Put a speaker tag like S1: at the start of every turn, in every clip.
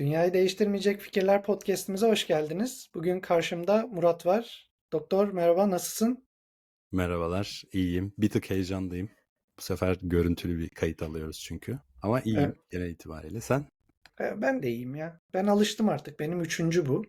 S1: Dünyayı Değiştirmeyecek Fikirler podcast'imize hoş geldiniz. Bugün karşımda Murat var. Doktor merhaba nasılsın?
S2: Merhabalar, iyiyim. Bir tık heyecanlıyım. Bu sefer görüntülü bir kayıt alıyoruz çünkü. Ama iyiyim
S1: Evet.
S2: genel itibariyle. Sen?
S1: Ee, Ben de iyiyim ya. Ben alıştım artık. Benim üçüncü bu.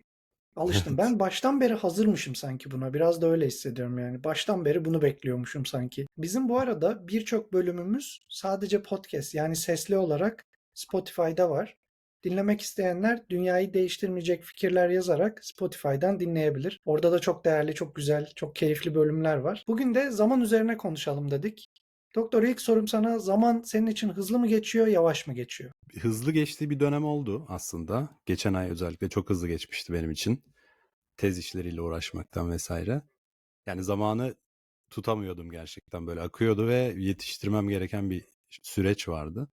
S1: Alıştım. Ben baştan beri hazırmışım sanki buna. Biraz da öyle hissediyorum yani. Baştan beri bunu bekliyormuşum sanki. Bizim bu arada birçok bölümümüz sadece podcast yani sesli olarak Spotify'da var. Dinlemek isteyenler Dünyayı Değiştirmeyecek Fikirler yazarak Spotify'dan dinleyebilir. Orada da çok değerli, çok güzel, çok keyifli bölümler var. Bugün de zaman üzerine konuşalım dedik. Doktor ilk sorum sana zaman senin için hızlı mı geçiyor, yavaş mı geçiyor?
S2: Hızlı geçtiği bir dönem oldu aslında. Geçen ay özellikle çok hızlı geçmişti benim için. Tez işleriyle uğraşmaktan vesaire. Yani zamanı tutamıyordum gerçekten böyle akıyordu ve yetiştirmem gereken bir süreç vardı.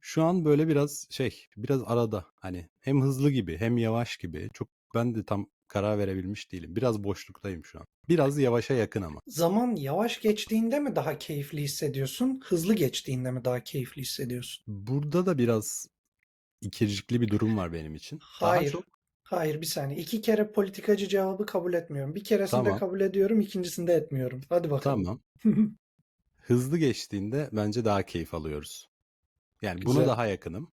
S2: Şu an böyle biraz şey, biraz arada. Hani hem hızlı gibi hem yavaş gibi. Çok ben de tam karar verebilmiş değilim. Biraz boşluktayım şu an. Biraz yavaşa yakın ama.
S1: Zaman yavaş geçtiğinde mi daha keyifli hissediyorsun, hızlı geçtiğinde mi daha keyifli hissediyorsun?
S2: Burada da biraz ikircikli bir durum var benim için. Daha
S1: Hayır.
S2: çok
S1: Hayır bir saniye. İki kere politikacı cevabı kabul etmiyorum. Bir keresinde
S2: Tamam.
S1: kabul ediyorum, ikincisinde etmiyorum. Hadi bakalım.
S2: tamam. Hızlı geçtiğinde bence daha keyif alıyoruz. Yani buna
S1: Güzel.
S2: daha yakınım.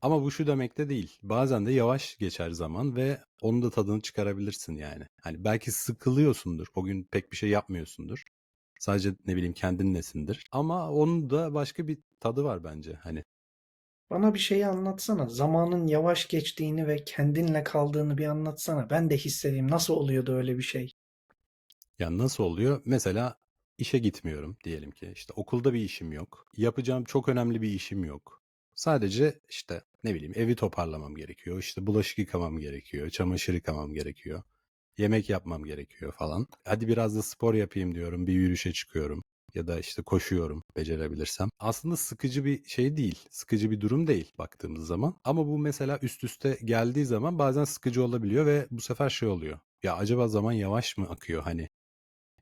S2: Ama bu şu demek de değil. Bazen de yavaş geçer zaman ve onun da tadını çıkarabilirsin yani. Hani belki sıkılıyorsundur. O gün pek bir şey yapmıyorsundur. Sadece ne bileyim kendinlesindir. Ama onun da başka bir tadı var bence. Hani
S1: Bana bir şeyi anlatsana. Zamanın yavaş geçtiğini ve kendinle kaldığını bir anlatsana. Ben de hissedeyim. Nasıl oluyordu öyle bir şey?
S2: Ya nasıl oluyor? Mesela işe gitmiyorum diyelim ki. İşte okulda bir işim yok. Yapacağım çok önemli bir işim yok. Sadece işte ne bileyim evi toparlamam gerekiyor. İşte bulaşık yıkamam gerekiyor. Çamaşır yıkamam gerekiyor. Yemek yapmam gerekiyor falan. Hadi biraz da spor yapayım diyorum. Bir yürüyüşe çıkıyorum. Ya da işte koşuyorum becerebilirsem. Aslında sıkıcı bir şey değil. Sıkıcı bir durum değil baktığımız zaman. Ama bu mesela üst üste geldiği zaman bazen sıkıcı olabiliyor ve bu sefer şey oluyor. Ya acaba zaman yavaş mı akıyor hani?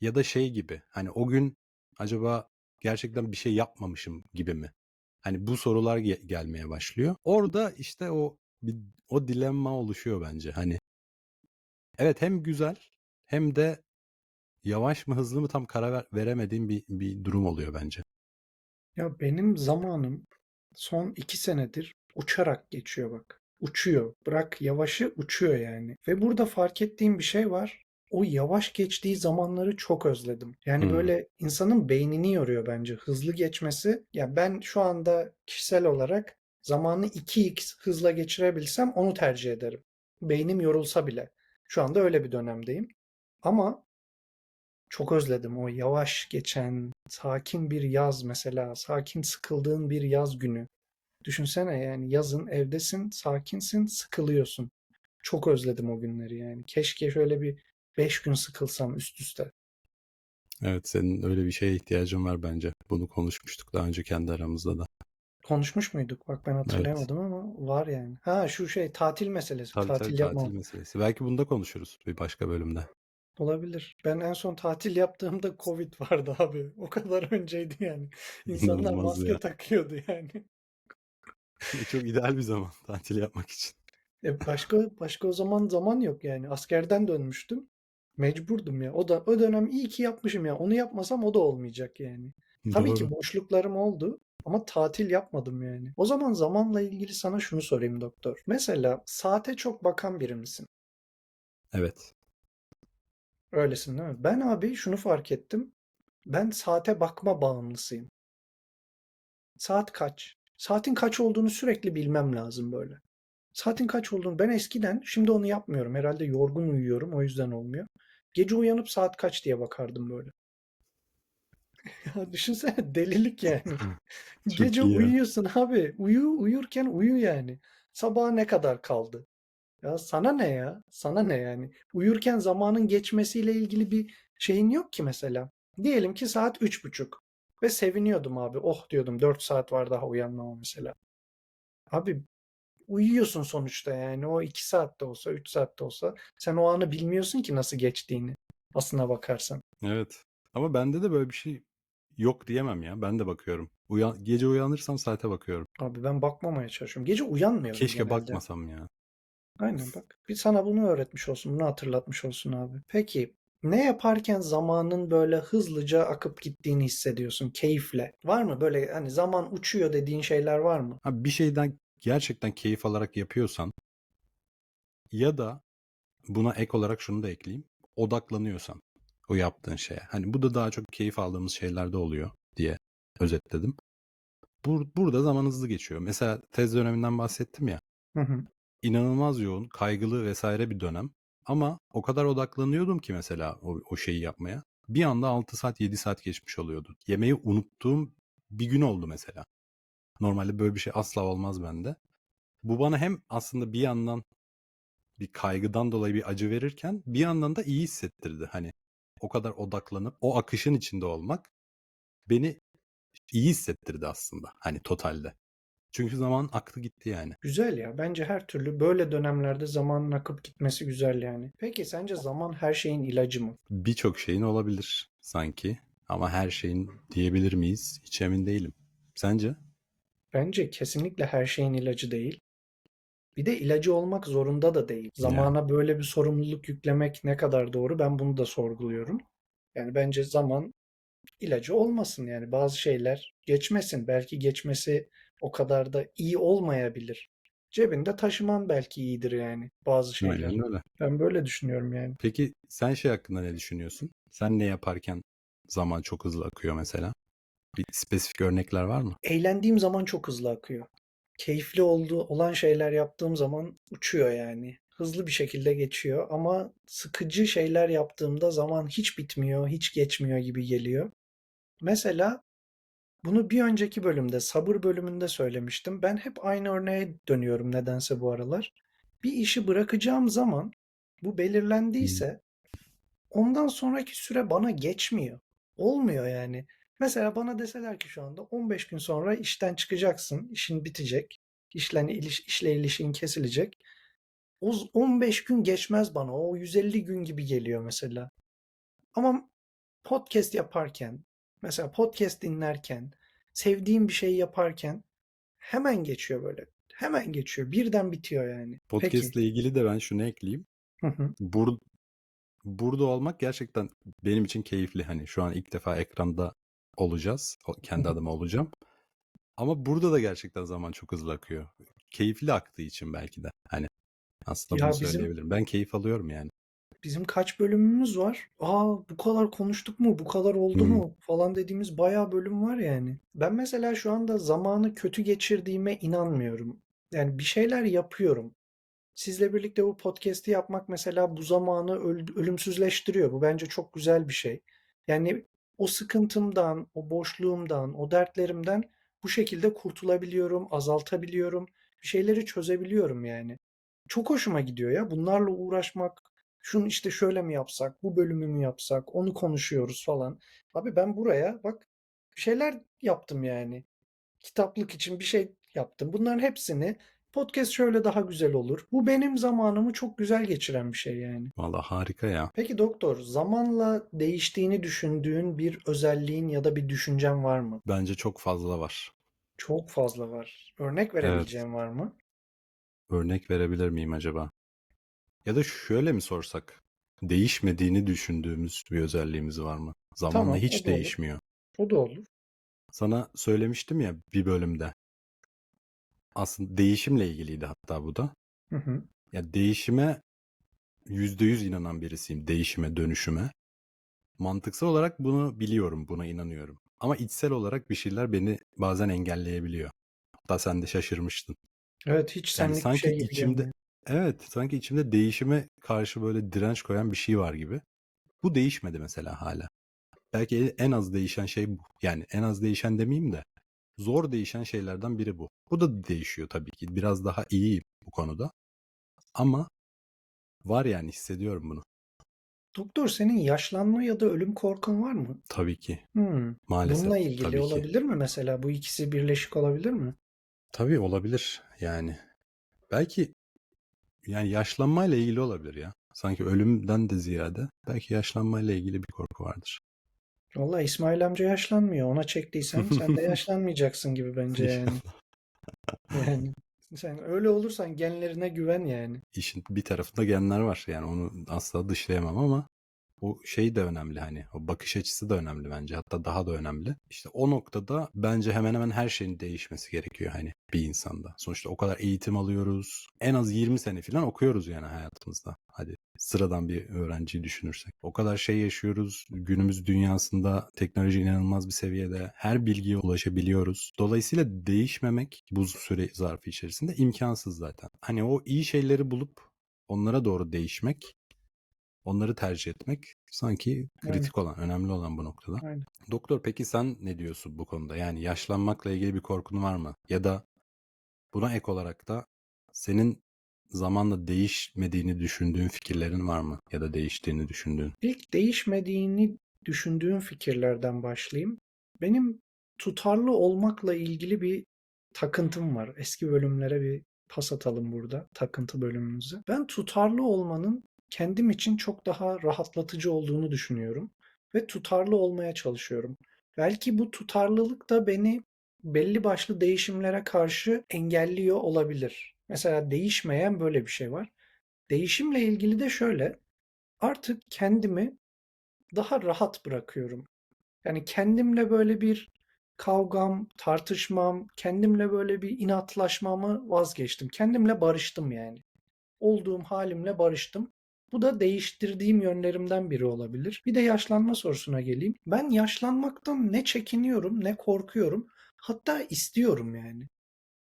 S2: Ya da şey gibi hani o gün acaba gerçekten bir şey yapmamışım gibi mi? Hani bu sorular ge- gelmeye başlıyor. Orada işte o bir, o dilemma oluşuyor bence. Hani evet hem güzel hem de yavaş mı hızlı mı tam karar ver- veremediğim bir, bir durum oluyor bence.
S1: Ya benim zamanım son iki senedir uçarak geçiyor bak. Uçuyor. Bırak yavaşı uçuyor yani. Ve burada fark ettiğim bir şey var. O yavaş geçtiği zamanları çok özledim. Yani
S2: Hmm.
S1: böyle insanın beynini yoruyor bence hızlı geçmesi. Ya ben şu anda kişisel olarak zamanı 2x hızla geçirebilsem onu tercih ederim. Beynim yorulsa bile. Şu anda öyle bir dönemdeyim. Ama çok özledim o yavaş geçen, sakin bir yaz mesela, sakin sıkıldığın bir yaz günü. Düşünsene yani yazın evdesin, sakinsin, sıkılıyorsun. Çok özledim o günleri yani. Keşke şöyle bir beş gün sıkılsam üst üste.
S2: Evet senin öyle bir şeye ihtiyacın var bence. Bunu konuşmuştuk daha önce kendi aramızda da.
S1: Konuşmuş muyduk? Bak ben hatırlayamadım ama var yani. Ha şu şey tatil meselesi.
S2: Tabii
S1: Tatil
S2: tabii
S1: yapmam.
S2: tatil meselesi. Belki bunda konuşuruz bir başka bölümde.
S1: Olabilir. Ben en son tatil yaptığımda Covid vardı abi. O kadar önceydi yani. İnsanlar
S2: İnanılmaz
S1: maske
S2: ya.
S1: takıyordu yani.
S2: Çok ideal bir zaman tatil yapmak için.
S1: E başka başka o zaman zaman yok yani. Askerden dönmüştüm. Mecburdum ya. O da o dönem iyi ki yapmışım ya. Onu yapmasam o da olmayacak yani. Tabii ki boşluklarım oldu ama tatil yapmadım yani. O zaman zamanla ilgili sana şunu sorayım doktor. Mesela saate çok bakan biri misin?
S2: Evet.
S1: Öylesin değil mi? Ben abi şunu fark ettim. Ben saate bakma bağımlısıyım. Saat kaç? Saatin kaç olduğunu sürekli bilmem lazım böyle. Saatin kaç olduğunu ben eskiden şimdi onu yapmıyorum. Herhalde yorgun uyuyorum o yüzden olmuyor. Gece uyanıp saat kaç diye bakardım böyle. Ya düşünsene delilik yani. Gece
S2: iyi
S1: uyuyorsun abi. Uyu uyurken uyu yani. Sabaha ne kadar kaldı? Ya sana ne ya? Sana ne yani? Uyurken zamanın geçmesiyle ilgili bir şeyin yok ki mesela. Diyelim ki saat üç buçuk. Ve seviniyordum abi. Oh diyordum 4 saat var daha uyanmama mesela. Abi uyuyorsun sonuçta yani. O 2 saatte olsa 3 saatte olsa sen o anı bilmiyorsun ki nasıl geçtiğini. Aslına bakarsan.
S2: Evet. Ama bende de böyle bir şey yok diyemem ya. Ben de bakıyorum. Uyan, gece uyanırsam saate bakıyorum.
S1: Abi ben bakmamaya çalışıyorum. Gece uyanmıyorum
S2: Keşke
S1: genelde.
S2: bakmasam ya.
S1: Aynen bak. Bir sana bunu öğretmiş olsun, bunu hatırlatmış olsun abi. Peki ne yaparken zamanın böyle hızlıca akıp gittiğini hissediyorsun keyifle? Var mı böyle hani zaman uçuyor dediğin şeyler var mı?
S2: Abi bir şeyden gerçekten keyif alarak yapıyorsan ya da buna ek olarak şunu da ekleyeyim. Odaklanıyorsan o yaptığın şeye. Hani bu da daha çok keyif aldığımız şeylerde oluyor diye özetledim. Bur burada zaman hızlı geçiyor. Mesela tez döneminden bahsettim ya.
S1: Hı hı.
S2: inanılmaz yoğun, kaygılı vesaire bir dönem. Ama o kadar odaklanıyordum ki mesela o, o şeyi yapmaya. Bir anda 6 saat 7 saat geçmiş oluyordu. Yemeği unuttuğum bir gün oldu mesela. Normalde böyle bir şey asla olmaz bende. Bu bana hem aslında bir yandan bir kaygıdan dolayı bir acı verirken bir yandan da iyi hissettirdi. Hani o kadar odaklanıp o akışın içinde olmak beni iyi hissettirdi aslında. Hani totalde. Çünkü zaman aktı gitti yani.
S1: Güzel ya. Bence her türlü böyle dönemlerde zamanın akıp gitmesi güzel yani. Peki sence zaman her şeyin ilacı mı?
S2: Birçok şeyin olabilir sanki. Ama her şeyin diyebilir miyiz? Hiç emin değilim. Sence?
S1: Bence kesinlikle her şeyin ilacı değil. Bir de ilacı olmak zorunda da değil. Zamana böyle bir sorumluluk yüklemek ne kadar doğru ben bunu da sorguluyorum. Yani bence zaman ilacı olmasın yani bazı şeyler geçmesin. Belki geçmesi o kadar da iyi olmayabilir. Cebinde taşıman belki iyidir yani bazı şeyler.
S2: Aynen öyle.
S1: Ben böyle düşünüyorum yani.
S2: Peki sen şey hakkında ne düşünüyorsun? Sen ne yaparken zaman çok hızlı akıyor mesela? Bir spesifik örnekler var mı?
S1: Eğlendiğim zaman çok hızlı akıyor. Keyifli olduğu olan şeyler yaptığım zaman uçuyor yani. Hızlı bir şekilde geçiyor ama sıkıcı şeyler yaptığımda zaman hiç bitmiyor, hiç geçmiyor gibi geliyor. Mesela bunu bir önceki bölümde, sabır bölümünde söylemiştim. Ben hep aynı örneğe dönüyorum nedense bu aralar. Bir işi bırakacağım zaman bu belirlendiyse ondan sonraki süre bana geçmiyor. Olmuyor yani. Mesela bana deseler ki şu anda 15 gün sonra işten çıkacaksın, işin bitecek, işle, iliş, işle ilişkin kesilecek. O 15 gün geçmez bana. O 150 gün gibi geliyor mesela. Ama podcast yaparken, mesela podcast dinlerken, sevdiğim bir şey yaparken hemen geçiyor böyle. Hemen geçiyor. Birden bitiyor yani.
S2: Podcast ile ilgili de ben şunu ekleyeyim.
S1: Hı hı.
S2: Bur burada olmak gerçekten benim için keyifli. Hani şu an ilk defa ekranda olacağız. O- Kendi adıma olacağım. Ama burada da gerçekten zaman çok hızlı akıyor. Keyifli aktığı için belki de. Hani aslında
S1: Ya
S2: bunu
S1: bizim-
S2: söyleyebilirim. Ben keyif alıyorum yani.
S1: Bizim kaç bölümümüz var? Aa bu kadar konuştuk mu? Bu kadar oldu mu? Falan dediğimiz bayağı bölüm var yani. Ben mesela şu anda zamanı kötü geçirdiğime inanmıyorum. Yani bir şeyler yapıyorum. Sizle birlikte bu podcast'i yapmak mesela bu zamanı öl- ölümsüzleştiriyor. Bu bence çok güzel bir şey. Yani o sıkıntımdan, o boşluğumdan, o dertlerimden bu şekilde kurtulabiliyorum, azaltabiliyorum. Bir şeyleri çözebiliyorum yani. Çok hoşuma gidiyor ya. Bunlarla uğraşmak, şunu işte şöyle mi yapsak, bu bölümü mü yapsak, onu konuşuyoruz falan. Abi ben buraya bak bir şeyler yaptım yani. Kitaplık için bir şey yaptım. Bunların hepsini podcast şöyle daha güzel olur. Bu benim zamanımı çok güzel geçiren bir şey yani.
S2: Vallahi harika ya.
S1: Peki doktor, zamanla değiştiğini düşündüğün bir özelliğin ya da bir düşüncen var mı?
S2: Bence çok fazla var.
S1: Çok fazla var. Örnek verebileceğin var mı?
S2: Örnek verebilir miyim acaba? Ya da şöyle mi sorsak? Değişmediğini düşündüğümüz bir özelliğimiz var mı? Zamanla
S1: Tamam,
S2: hiç
S1: o da olur.
S2: değişmiyor.
S1: O da olur.
S2: Sana söylemiştim ya bir bölümde. Aslında değişimle ilgiliydi hatta bu da.
S1: Hı hı.
S2: Ya değişime yüzde yüz inanan birisiyim. Değişime, dönüşüme. Mantıksal olarak bunu biliyorum, buna inanıyorum. Ama içsel olarak bir şeyler beni bazen engelleyebiliyor. Hatta sen de şaşırmıştın.
S1: Evet hiç
S2: Yani
S1: senlik bir
S2: sanki
S1: şey gibi
S2: içimde
S1: gelmiyor.
S2: evet sanki içimde değişime karşı böyle direnç koyan bir şey var gibi. Bu değişmedi mesela hala. Belki en az değişen şey bu. Yani en az değişen demeyeyim de zor değişen şeylerden biri bu. Bu da değişiyor tabii ki. Biraz daha iyiyim bu konuda. Ama var yani hissediyorum bunu.
S1: Doktor senin yaşlanma ya da ölüm korkun var mı?
S2: Tabii ki.
S1: Hmm.
S2: Maalesef.
S1: Bununla ilgili
S2: tabii ki.
S1: olabilir mi mesela? Bu ikisi birleşik olabilir mi?
S2: Tabii olabilir yani. Belki yani yaşlanmayla ilgili olabilir ya. Sanki ölümden de ziyade belki yaşlanmayla ilgili bir korku vardır.
S1: Vallahi İsmail amca yaşlanmıyor. Ona çektiysen sen de yaşlanmayacaksın gibi bence yani. Yani sen öyle olursan genlerine güven yani.
S2: İşin bir tarafında genler var. Yani onu asla dışlayamam ama o şey de önemli hani. O bakış açısı da önemli bence. Hatta daha da önemli. İşte o noktada bence hemen hemen her şeyin değişmesi gerekiyor hani bir insanda. Sonuçta o kadar eğitim alıyoruz. En az 20 sene falan okuyoruz yani hayatımızda. Hadi sıradan bir öğrenciyi düşünürsek. O kadar şey yaşıyoruz. Günümüz dünyasında teknoloji inanılmaz bir seviyede. Her bilgiye ulaşabiliyoruz. Dolayısıyla değişmemek bu süre zarfı içerisinde imkansız zaten. Hani o iyi şeyleri bulup onlara doğru değişmek, onları tercih etmek sanki
S1: Aynen.
S2: kritik olan, önemli olan bu noktada.
S1: Aynen.
S2: Doktor peki sen ne diyorsun bu konuda? Yani yaşlanmakla ilgili bir korkun var mı? Ya da buna ek olarak da senin zamanla değişmediğini düşündüğün fikirlerin var mı? Ya da değiştiğini düşündüğün.
S1: İlk değişmediğini düşündüğüm fikirlerden başlayayım. Benim tutarlı olmakla ilgili bir takıntım var. Eski bölümlere bir pas atalım burada, takıntı bölümümüze. Ben tutarlı olmanın kendim için çok daha rahatlatıcı olduğunu düşünüyorum ve tutarlı olmaya çalışıyorum. Belki bu tutarlılık da beni belli başlı değişimlere karşı engelliyor olabilir. Mesela değişmeyen böyle bir şey var. Değişimle ilgili de şöyle, artık kendimi daha rahat bırakıyorum. Yani kendimle böyle bir kavgam, tartışmam, kendimle böyle bir inatlaşmamı vazgeçtim. Kendimle barıştım yani. Olduğum halimle barıştım. Bu da değiştirdiğim yönlerimden biri olabilir. Bir de yaşlanma sorusuna geleyim. Ben yaşlanmaktan ne çekiniyorum ne korkuyorum. Hatta istiyorum yani.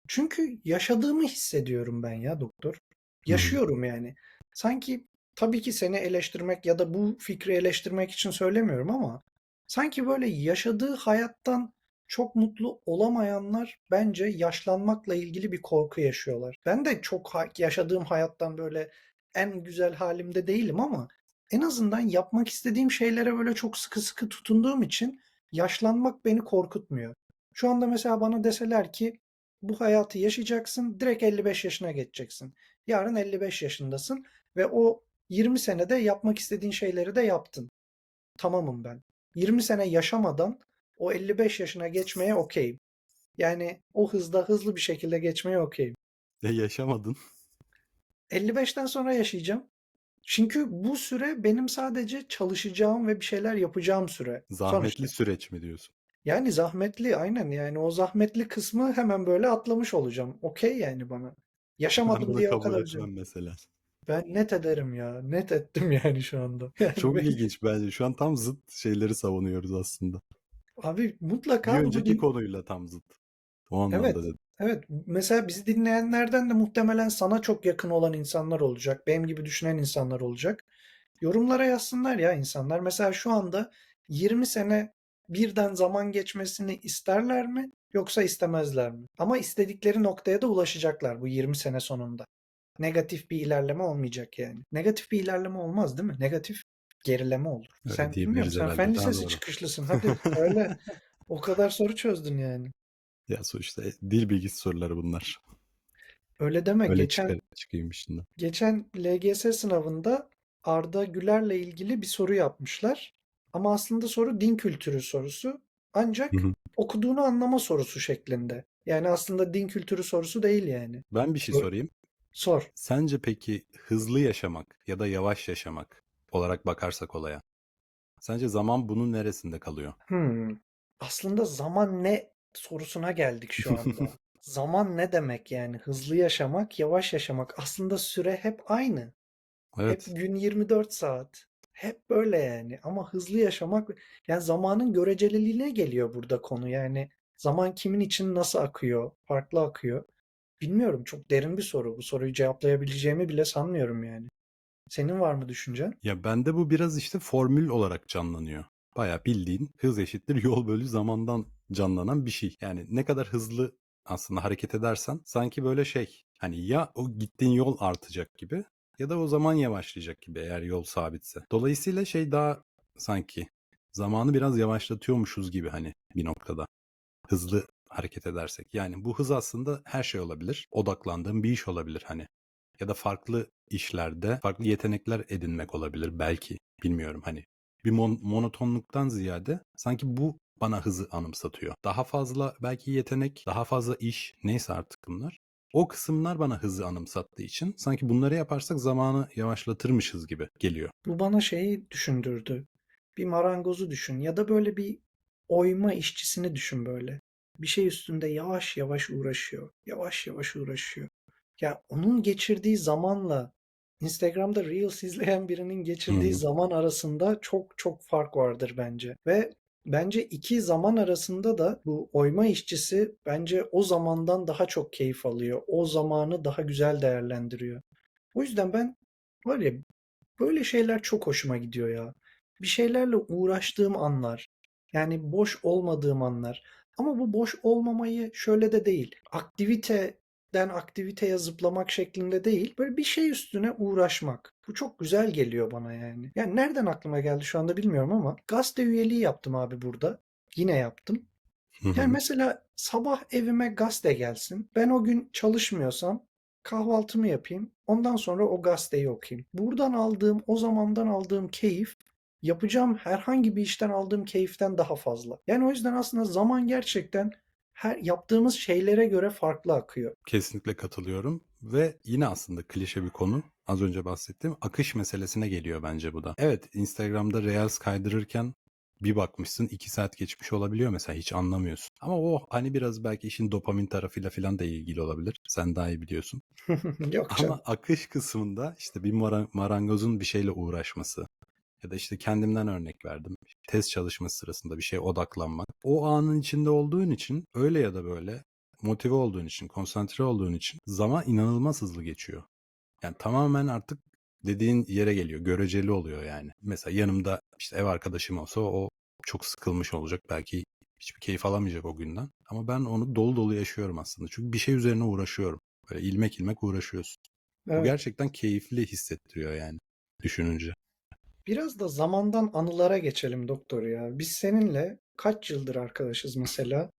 S1: Çünkü yaşadığımı hissediyorum ben ya doktor. Yaşıyorum yani. Sanki tabii ki seni eleştirmek ya da bu fikri eleştirmek için söylemiyorum ama sanki böyle yaşadığı hayattan çok mutlu olamayanlar bence yaşlanmakla ilgili bir korku yaşıyorlar. Ben de çok yaşadığım hayattan böyle en güzel halimde değilim ama en azından yapmak istediğim şeylere böyle çok sıkı sıkı tutunduğum için yaşlanmak beni korkutmuyor. Şu anda mesela bana deseler ki bu hayatı yaşayacaksın, direkt 55 yaşına geçeceksin. Yarın 55 yaşındasın ve o 20 senede yapmak istediğin şeyleri de yaptın. Tamamım ben. 20 sene yaşamadan o 55 yaşına geçmeye okeyim. Yani o hızda hızlı bir şekilde geçmeye okeyim.
S2: Ya yaşamadın.
S1: 55'ten sonra yaşayacağım. Çünkü bu süre benim sadece çalışacağım ve bir şeyler yapacağım süre.
S2: Zahmetli
S1: Sonuçta.
S2: süreç mi diyorsun?
S1: Yani zahmetli aynen yani o zahmetli kısmı hemen böyle atlamış olacağım. Okey yani bana.
S2: Ben
S1: Yaşamadım
S2: bunu
S1: diye o
S2: kabul
S1: kadar
S2: etmem mesela.
S1: Ben net ederim ya. Net ettim yani şu anda. Yani
S2: Çok
S1: ben-
S2: ilginç bence. Şu an tam zıt şeyleri savunuyoruz aslında.
S1: Abi
S2: Bir
S1: mutlaka bunu
S2: önceki
S1: din-
S2: konuyla tam zıt. O anlamda
S1: Evet.
S2: dedim.
S1: Evet, mesela bizi dinleyenlerden de muhtemelen sana çok yakın olan insanlar olacak. Benim gibi düşünen insanlar olacak. Yorumlara yazsınlar ya insanlar. Mesela şu anda 20 sene birden zaman geçmesini isterler mi yoksa istemezler mi? Ama istedikleri noktaya da ulaşacaklar bu 20 sene sonunda. Negatif bir ilerleme olmayacak yani. Negatif bir ilerleme olmaz değil mi? Negatif gerileme olur.
S2: Öyle
S1: Sen bilmiyorum sen fen lisesi
S2: doğru.
S1: çıkışlısın. Hadi öyle. O kadar soru çözdün yani.
S2: Ya sonuçta dil bilgisi soruları bunlar.
S1: Öyle deme.
S2: Öyle
S1: Geçen
S2: çıkar, çıkayım içinden.
S1: Geçen LGS sınavında Arda Güler'le ilgili bir soru yapmışlar. Ama aslında soru din kültürü sorusu. Ancak
S2: Hı
S1: okuduğunu anlama sorusu şeklinde. Yani aslında din kültürü sorusu değil yani.
S2: Ben bir şey
S1: Sor.
S2: sorayım.
S1: Sor.
S2: Sence peki hızlı yaşamak ya da yavaş yaşamak olarak bakarsak olaya. Sence zaman bunun neresinde kalıyor?
S1: Hmm. Aslında zaman ne sorusuna geldik şu anda. Zaman ne demek yani? Hızlı yaşamak, yavaş yaşamak. Aslında süre hep aynı.
S2: Evet.
S1: Hep gün 24 saat. Hep böyle yani. Ama hızlı yaşamak yani zamanın göreceliliğine geliyor burada konu. Yani zaman kimin için nasıl akıyor? Farklı akıyor. Bilmiyorum. Çok derin bir soru. Bu soruyu cevaplayabileceğimi bile sanmıyorum yani. Senin var mı düşüncen?
S2: Ya bende bu biraz işte formül olarak canlanıyor. Bayağı bildiğin hız eşittir yol bölü zamandan canlanan bir şey. Yani ne kadar hızlı aslında hareket edersen sanki böyle şey hani ya o gittiğin yol artacak gibi ya da o zaman yavaşlayacak gibi eğer yol sabitse. Dolayısıyla şey daha sanki zamanı biraz yavaşlatıyormuşuz gibi hani bir noktada. Hızlı hareket edersek. Yani bu hız aslında her şey olabilir. Odaklandığım bir iş olabilir hani. Ya da farklı işlerde farklı yetenekler edinmek olabilir belki. Bilmiyorum hani bir mon- monotonluktan ziyade sanki bu bana hızı anımsatıyor. Daha fazla belki yetenek, daha fazla iş neyse artık bunlar. O kısımlar bana hızı anımsattığı için sanki bunları yaparsak zamanı yavaşlatırmışız gibi geliyor.
S1: Bu bana şeyi düşündürdü. Bir marangozu düşün ya da böyle bir oyma işçisini düşün böyle. Bir şey üstünde yavaş yavaş uğraşıyor. Yavaş yavaş uğraşıyor. Ya onun geçirdiği zamanla Instagram'da Reels izleyen birinin geçirdiği
S2: Hı.
S1: zaman arasında çok çok fark vardır bence. Ve bence iki zaman arasında da bu oyma işçisi bence o zamandan daha çok keyif alıyor. O zamanı daha güzel değerlendiriyor. O yüzden ben var ya Böyle şeyler çok hoşuma gidiyor ya. Bir şeylerle uğraştığım anlar. Yani boş olmadığım anlar. Ama bu boş olmamayı şöyle de değil. Aktiviteden aktiviteye zıplamak şeklinde değil. Böyle bir şey üstüne uğraşmak. Bu çok güzel geliyor bana yani. Yani nereden aklıma geldi şu anda bilmiyorum ama gazete üyeliği yaptım abi burada. Yine yaptım. Yani mesela sabah evime gazete gelsin. Ben o gün çalışmıyorsam kahvaltımı yapayım. Ondan sonra o gazeteyi okuyayım. Buradan aldığım, o zamandan aldığım keyif yapacağım herhangi bir işten aldığım keyiften daha fazla. Yani o yüzden aslında zaman gerçekten her yaptığımız şeylere göre farklı akıyor.
S2: Kesinlikle katılıyorum ve yine aslında klişe bir konu. Az önce bahsettiğim akış meselesine geliyor bence bu da. Evet Instagram'da Reels kaydırırken bir bakmışsın iki saat geçmiş olabiliyor mesela hiç anlamıyorsun. Ama o hani biraz belki işin dopamin tarafıyla falan da ilgili olabilir. Sen daha iyi biliyorsun.
S1: Yok canım.
S2: Ama akış kısmında işte bir mara- marangozun bir şeyle uğraşması ya da işte kendimden örnek verdim. Test çalışması sırasında bir şeye odaklanmak. O anın içinde olduğun için öyle ya da böyle motive olduğun için, konsantre olduğun için zaman inanılmaz hızlı geçiyor. Yani tamamen artık dediğin yere geliyor. Göreceli oluyor yani. Mesela yanımda işte ev arkadaşım olsa o çok sıkılmış olacak. Belki hiçbir keyif alamayacak o günden. Ama ben onu dolu dolu yaşıyorum aslında. Çünkü bir şey üzerine uğraşıyorum. Böyle ilmek ilmek uğraşıyorsun. Bu
S1: Evet.
S2: gerçekten keyifli hissettiriyor yani düşününce.
S1: Biraz da zamandan anılara geçelim doktor ya. Biz seninle kaç yıldır arkadaşız mesela?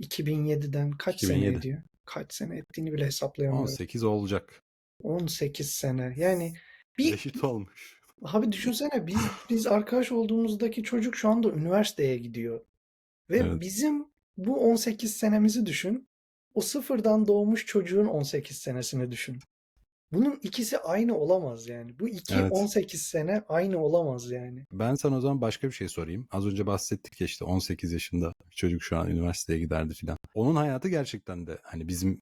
S1: 2007'den kaç sene
S2: 2007.
S1: ediyor? Kaç sene ettiğini bile hesaplayamıyorum.
S2: 18 olacak.
S1: 18 sene. Yani bir
S2: Eşit olmuş.
S1: abi düşünsene biz biz arkadaş olduğumuzdaki çocuk şu anda üniversiteye gidiyor. Ve
S2: Evet.
S1: bizim bu 18 senemizi düşün. O sıfırdan doğmuş çocuğun 18 senesini düşün. Bunun ikisi aynı olamaz yani. Bu iki
S2: Evet.
S1: 18 sene aynı olamaz yani.
S2: Ben sana o zaman başka bir şey sorayım. Az önce bahsettik ya işte 18 yaşında bir çocuk şu an üniversiteye giderdi filan. Onun hayatı gerçekten de hani bizim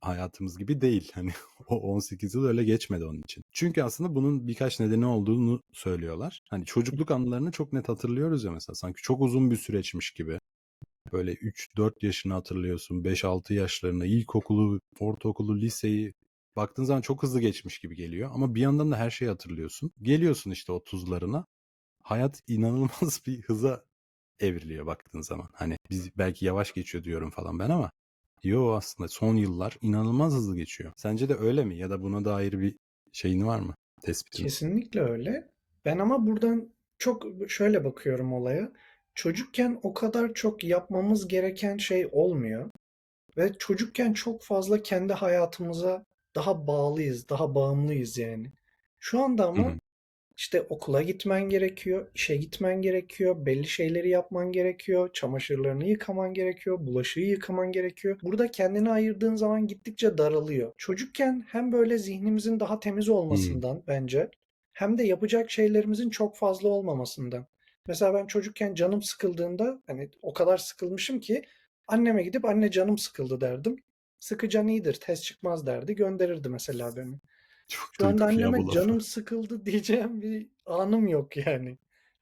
S2: hayatımız gibi değil. Hani o 18 yıl öyle geçmedi onun için. Çünkü aslında bunun birkaç nedeni olduğunu söylüyorlar. Hani çocukluk anılarını çok net hatırlıyoruz ya mesela. Sanki çok uzun bir süreçmiş gibi. Böyle 3-4 yaşını hatırlıyorsun. 5-6 yaşlarını, ilkokulu, ortaokulu, liseyi. Baktığın zaman çok hızlı geçmiş gibi geliyor. Ama bir yandan da her şeyi hatırlıyorsun. Geliyorsun işte 30'larına. Hayat inanılmaz bir hıza evriliyor baktığın zaman. Hani biz belki yavaş geçiyor diyorum falan ben ama yo aslında son yıllar inanılmaz hızlı geçiyor. Sence de öyle mi? Ya da buna dair bir şeyin var mı? Tespitin?
S1: Kesinlikle öyle. Ben ama buradan çok şöyle bakıyorum olaya. Çocukken o kadar çok yapmamız gereken şey olmuyor. Ve çocukken çok fazla kendi hayatımıza daha bağlıyız, daha bağımlıyız yani. Şu anda ama
S2: hı.
S1: işte okula gitmen gerekiyor, işe gitmen gerekiyor, belli şeyleri yapman gerekiyor, çamaşırlarını yıkaman gerekiyor, bulaşığı yıkaman gerekiyor. Burada kendini ayırdığın zaman gittikçe daralıyor. Çocukken hem böyle zihnimizin daha temiz olmasından bence hem de yapacak şeylerimizin çok fazla olmamasından. Mesela ben çocukken canım sıkıldığında hani o kadar sıkılmışım ki anneme gidip anne canım sıkıldı derdim. Sıkıcan iyidir, test çıkmaz derdi, gönderirdi mesela beni.
S2: Çok
S1: Şu anda anneme canım sıkıldı diyeceğim bir anım yok yani.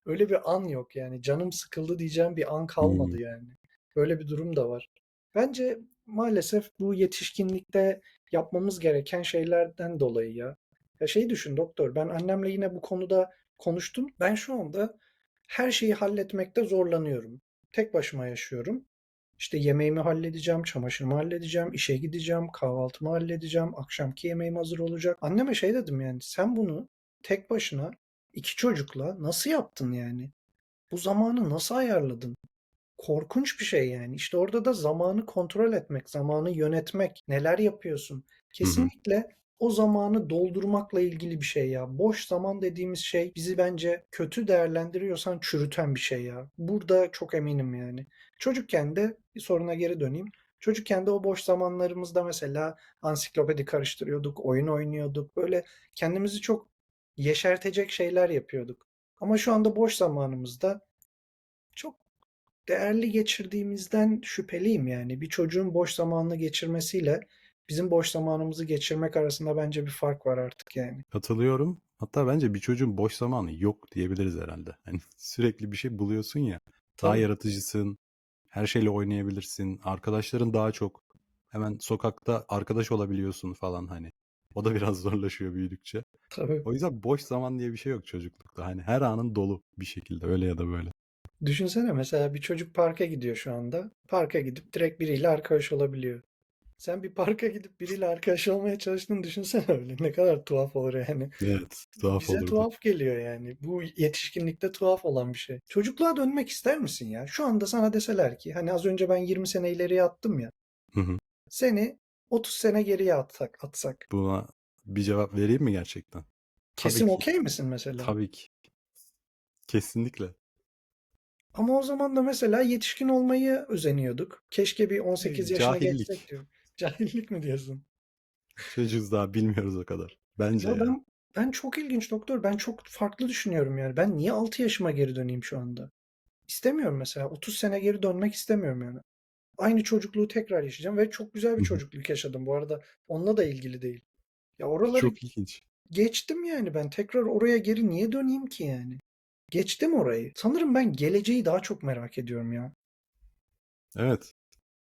S1: Öyle bir an yok yani. Canım sıkıldı diyeceğim bir an kalmadı yani. Böyle bir durum da var. Bence maalesef bu yetişkinlikte yapmamız gereken şeylerden dolayı ya. Ya şey düşün doktor, ben annemle yine bu konuda konuştum. Ben şu anda her şeyi halletmekte zorlanıyorum. Tek başıma yaşıyorum. İşte yemeğimi halledeceğim, çamaşırımı halledeceğim, işe gideceğim, kahvaltımı halledeceğim, akşamki yemeğim hazır olacak. Anneme şey dedim yani sen bunu tek başına iki çocukla nasıl yaptın yani? Bu zamanı nasıl ayarladın? Korkunç bir şey yani. İşte orada da zamanı kontrol etmek, zamanı yönetmek, neler yapıyorsun? Kesinlikle o zamanı doldurmakla ilgili bir şey ya. Boş zaman dediğimiz şey bizi bence kötü değerlendiriyorsan çürüten bir şey ya. Burada çok eminim yani. Çocukken de bir soruna geri döneyim. Çocukken de o boş zamanlarımızda mesela ansiklopedi karıştırıyorduk, oyun oynuyorduk. Böyle kendimizi çok yeşertecek şeyler yapıyorduk. Ama şu anda boş zamanımızda çok değerli geçirdiğimizden şüpheliyim yani. Bir çocuğun boş zamanını geçirmesiyle bizim boş zamanımızı geçirmek arasında bence bir fark var artık yani.
S2: Katılıyorum. Hatta bence bir çocuğun boş zamanı yok diyebiliriz herhalde. Hani sürekli bir şey buluyorsun ya. Daha
S1: Tabii.
S2: yaratıcısın. Her şeyle oynayabilirsin. Arkadaşların daha çok. Hemen sokakta arkadaş olabiliyorsun falan hani. O da biraz zorlaşıyor büyüdükçe.
S1: Tabii.
S2: O yüzden boş zaman diye bir şey yok çocuklukta. Hani her anın dolu bir şekilde öyle ya da böyle.
S1: Düşünsene mesela bir çocuk parka gidiyor şu anda. Parka gidip direkt biriyle arkadaş olabiliyor. Sen bir parka gidip biriyle arkadaş olmaya çalıştığını düşünsene öyle. Ne kadar tuhaf olur yani.
S2: Evet, tuhaf
S1: Bize
S2: olurdu.
S1: tuhaf geliyor yani. Bu yetişkinlikte tuhaf olan bir şey. Çocukluğa dönmek ister misin ya? Şu anda sana deseler ki hani az önce ben 20 sene ileriye attım ya.
S2: Hı hı.
S1: Seni 30 sene geriye atsak, atsak.
S2: Buna bir cevap vereyim mi gerçekten?
S1: Kesin okey misin mesela?
S2: Tabii ki. Kesinlikle.
S1: Ama o zaman da mesela yetişkin olmayı özeniyorduk. Keşke bir 18 yaşına
S2: Cahillik.
S1: geçsek diyor. Cahillik mi diyorsun?
S2: Çocuğuz daha bilmiyoruz o kadar. Bence
S1: Ya
S2: ya.
S1: ben ben çok ilginç doktor. Ben çok farklı düşünüyorum yani. Ben niye 6 yaşıma geri döneyim şu anda? İstemiyorum mesela. 30 sene geri dönmek istemiyorum yani. Aynı çocukluğu tekrar yaşayacağım ve çok güzel bir çocukluk yaşadım bu arada. Onunla da ilgili değil. Ya oraları
S2: Çok ilginç.
S1: geçtim yani ben. Tekrar oraya geri niye döneyim ki yani? Geçtim orayı. Sanırım ben geleceği daha çok merak ediyorum ya.
S2: Evet.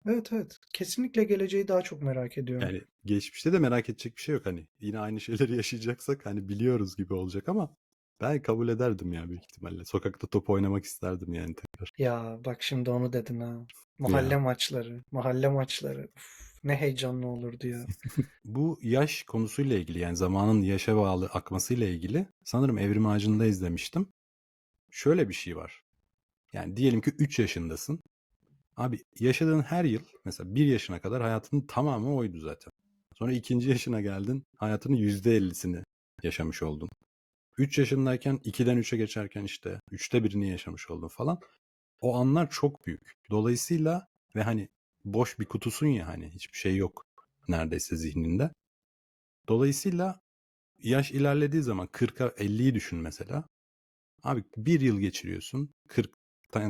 S1: Evet evet. Kesinlikle geleceği daha çok merak ediyorum.
S2: Yani geçmişte de merak edecek bir şey yok hani. Yine aynı şeyleri yaşayacaksak hani biliyoruz gibi olacak ama ben kabul ederdim ya büyük ihtimalle. Sokakta top oynamak isterdim yani tekrar.
S1: Ya bak şimdi onu dedin ha. Mahalle
S2: Ya.
S1: maçları, mahalle maçları. Uf, ne heyecanlı olurdu ya.
S2: Bu yaş konusuyla ilgili yani zamanın yaşa bağlı akmasıyla ilgili sanırım Evrim Ağacı'nda izlemiştim. Şöyle bir şey var. Yani diyelim ki 3 yaşındasın. Abi yaşadığın her yıl mesela 1 yaşına kadar hayatının tamamı oydu zaten. Sonra ikinci yaşına geldin hayatının %50'sini yaşamış oldun. 3 yaşındayken 2'den 3'e geçerken işte 3'te 1'ini yaşamış oldun falan. O anlar çok büyük. Dolayısıyla ve hani boş bir kutusun ya hani hiçbir şey yok neredeyse zihninde. Dolayısıyla yaş ilerlediği zaman 40'a 50'yi düşün mesela. Abi bir yıl geçiriyorsun. 40'tan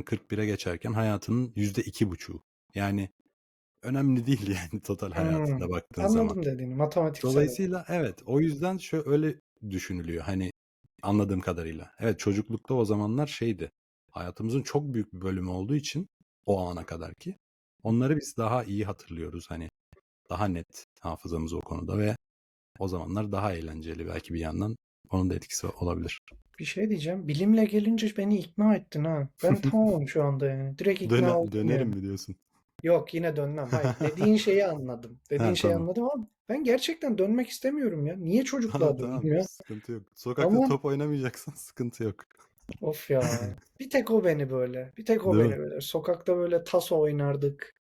S2: 41'e geçerken hayatının %2,5'u. Yani önemli değil yani total hayatına
S1: Hmm,
S2: baktığın zaman.
S1: anladım dediğini matematiksel.
S2: Dolayısıyla evet o yüzden şöyle düşünülüyor hani anladığım kadarıyla. Evet çocuklukta o zamanlar şeydi. Hayatımızın çok büyük bir bölümü olduğu için o ana kadar ki onları biz daha iyi hatırlıyoruz hani daha net hafızamız o konuda ve o zamanlar daha eğlenceli belki bir yandan onun da etkisi olabilir.
S1: Bir şey diyeceğim. Bilimle gelince beni ikna ettin ha. Ben tamamım şu anda yani. Direkt ikna
S2: Döne-
S1: oldum
S2: dönerim
S1: yani.
S2: mi diyorsun?
S1: Yok yine dönmem. Hayır. Dediğin şeyi anladım. Dediğin
S2: Ha,
S1: şeyi
S2: tamam.
S1: anladım ama ben gerçekten dönmek istemiyorum ya. Niye çocukluğa
S2: Tamam
S1: döneyim
S2: tamam
S1: ya?
S2: sıkıntı yok. Sokakta
S1: Ama
S2: top oynamayacaksan sıkıntı yok.
S1: of ya. Bir tek o beni böyle. Bir tek o
S2: Değil
S1: beni
S2: mi?
S1: böyle. Sokakta böyle taso oynardık.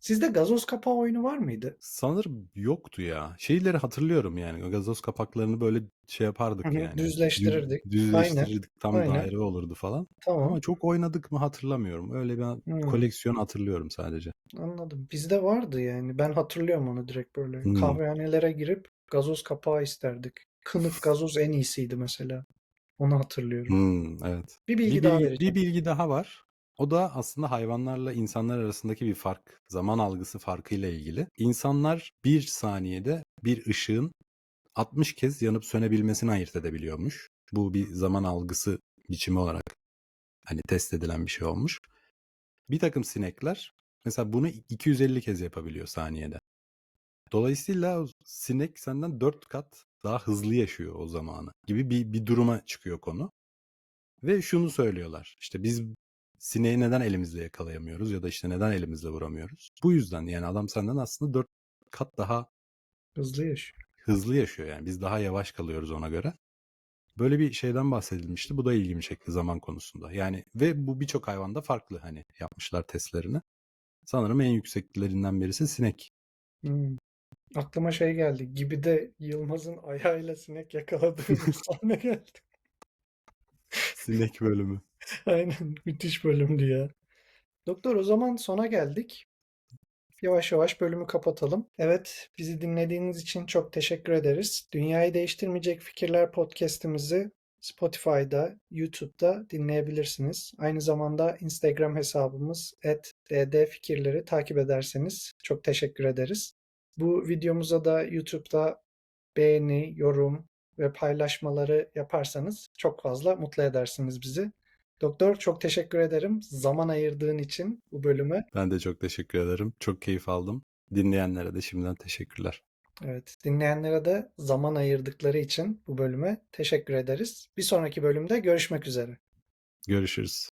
S1: Sizde gazoz kapağı oyunu var mıydı?
S2: Sanırım yoktu ya. Şeyleri hatırlıyorum yani. Gazoz kapaklarını böyle şey yapardık
S1: Hı hı,
S2: yani. Düz-
S1: düzleştirirdik. Aynen.
S2: düzleştirirdik. Tam
S1: Aynen.
S2: daire olurdu falan.
S1: Tamam.
S2: Ama çok oynadık mı hatırlamıyorum. Öyle bir
S1: Hmm,
S2: koleksiyon hatırlıyorum sadece.
S1: anladım. Bizde vardı yani. Ben hatırlıyorum onu direkt böyle.
S2: Hmm.
S1: Kahvehanelere girip gazoz kapağı isterdik. Kınık gazoz en iyisiydi mesela. Onu hatırlıyorum.
S2: Hmm, evet.
S1: Bir
S2: Bir
S1: bilgi daha
S2: bilgi, bir
S1: vereceğim.
S2: bilgi daha var. O da aslında hayvanlarla insanlar arasındaki bir fark. Zaman algısı farkıyla ilgili. İnsanlar bir saniyede bir ışığın 60 kez yanıp sönebilmesini ayırt edebiliyormuş. Bu bir zaman algısı biçimi olarak hani test edilen bir şey olmuş. Bir takım sinekler mesela bunu 250 kez yapabiliyor saniyede. Dolayısıyla sinek senden 4 kat daha hızlı yaşıyor o zamanı gibi bir, bir duruma çıkıyor konu. Ve şunu söylüyorlar. İşte biz sineği neden elimizle yakalayamıyoruz ya da işte neden elimizle vuramıyoruz? Bu yüzden yani adam senden aslında 4 kat daha
S1: Hızlı yaşıyor.
S2: hızlı yaşıyor yani. Biz daha yavaş kalıyoruz ona göre. Böyle bir şeyden bahsedilmişti. Bu da ilgimi çekti zaman konusunda. Yani ve bu birçok hayvanda farklı hani yapmışlar testlerini. Sanırım en yükseklerinden birisi sinek.
S1: Hmm. Aklıma şey geldi. Gibi de Yılmaz'ın ayağıyla sinek yakaladığı sahne geldi.
S2: Sinek bölümü.
S1: Aynen. Müthiş bölümdü ya. Doktor o zaman sona geldik. Yavaş yavaş bölümü kapatalım. Evet, bizi dinlediğiniz için çok teşekkür ederiz. Dünyayı Değiştirmeyecek Fikirler podcast'imizi Spotify'da, YouTube'da dinleyebilirsiniz. Aynı zamanda Instagram hesabımız @ddfikirleri takip ederseniz çok teşekkür ederiz. Bu videomuza da YouTube'da beğeni, yorum ve paylaşmaları yaparsanız çok fazla mutlu edersiniz bizi. Doktor çok teşekkür ederim zaman ayırdığın için bu bölüme.
S2: Ben de çok teşekkür ederim. Çok keyif aldım. Dinleyenlere de şimdiden teşekkürler.
S1: Evet, dinleyenlere de zaman ayırdıkları için bu bölüme teşekkür ederiz. Bir sonraki bölümde görüşmek üzere.
S2: Görüşürüz.